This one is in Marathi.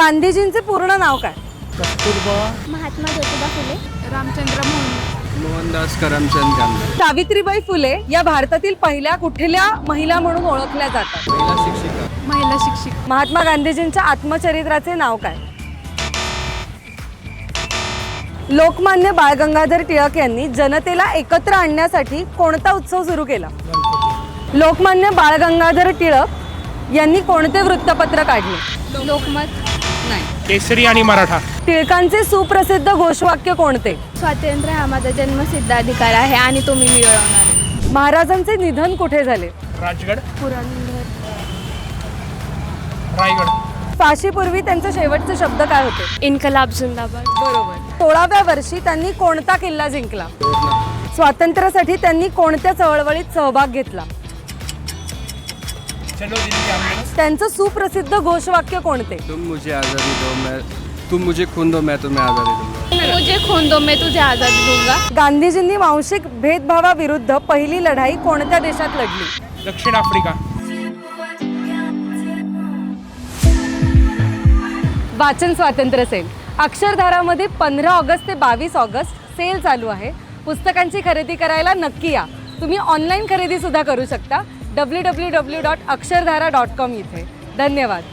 गांधीजींचे पूर्ण नाव काय? कस्तुरबा महात्मा ज्योतिबा फुले. रामचंद्र मोहन. मोहनदास करमचंद गांधी. सावित्रीबाई फुले या भारतातील पहिल्या कुठल्या महिला म्हणून ओळखल्या जातात? महिला शिक्षिका. महिला शिक्षिका. महात्मा गांधीजींच्या आत्मचरित्राचे नाव काय? लोकमान्य बाळ गंगाधर टिळक यांनी जनतेला एकत्र आणण्यासाठी कोणता उत्सव सुरू केला? लोकमान्य बाळ गंगाधर टिळक यांनी कोणते वृत्तपत्र काढले? लोकमत. नाही. केसरी आणि मराठा. टिळकांचे सुप्रसिद्ध घोषवाक्य कोणते? स्वातंत्र्य हा माझा जन्मसिद्ध अधिकार आहे आणि तो मी मिळवणार आहे. महाराजांचे निधन कुठे झाले? राजगड. पुरंदर. रायगड. फाशीपूर्वी त्यांचे शेवटचे शब्द काय होते? इन्कलाब जिंदाबाद. बरोबर. सोळाव्या वर्षी त्यांनी कोणता किल्ला जिंकला? स्वातंत्र्यासाठी त्यांनी कोणत्या चळवळीत सहभाग घेतला? चलो त्यांचं सुप्रसिद्ध घोषवाक्य कोणते? तुम मुझे आज़ादी दो मैं तुम मुझे खून दो मैं तुम्हें आज़ादी दूंगा। मुझे खून दो मैं तुझे आजादी दूंगा। गांधीजींनी वांशिक भेदभावाविरुद्ध पहिली लढाई कोणत्या देशात लढली? दक्षिण आफ्रिका। वाचन स्वातंत्र्य सेल. अक्षरधारामध्ये पंधरा ऑगस्ट ते बावीस ऑगस्ट सेल चालू आहे. पुस्तकांची खरेदी करायला नक्की या. तुम्ही ऑनलाईन खरेदी सुद्धा करू शकता. W W W dot Akshardhara dot com इथे. धन्यवाद.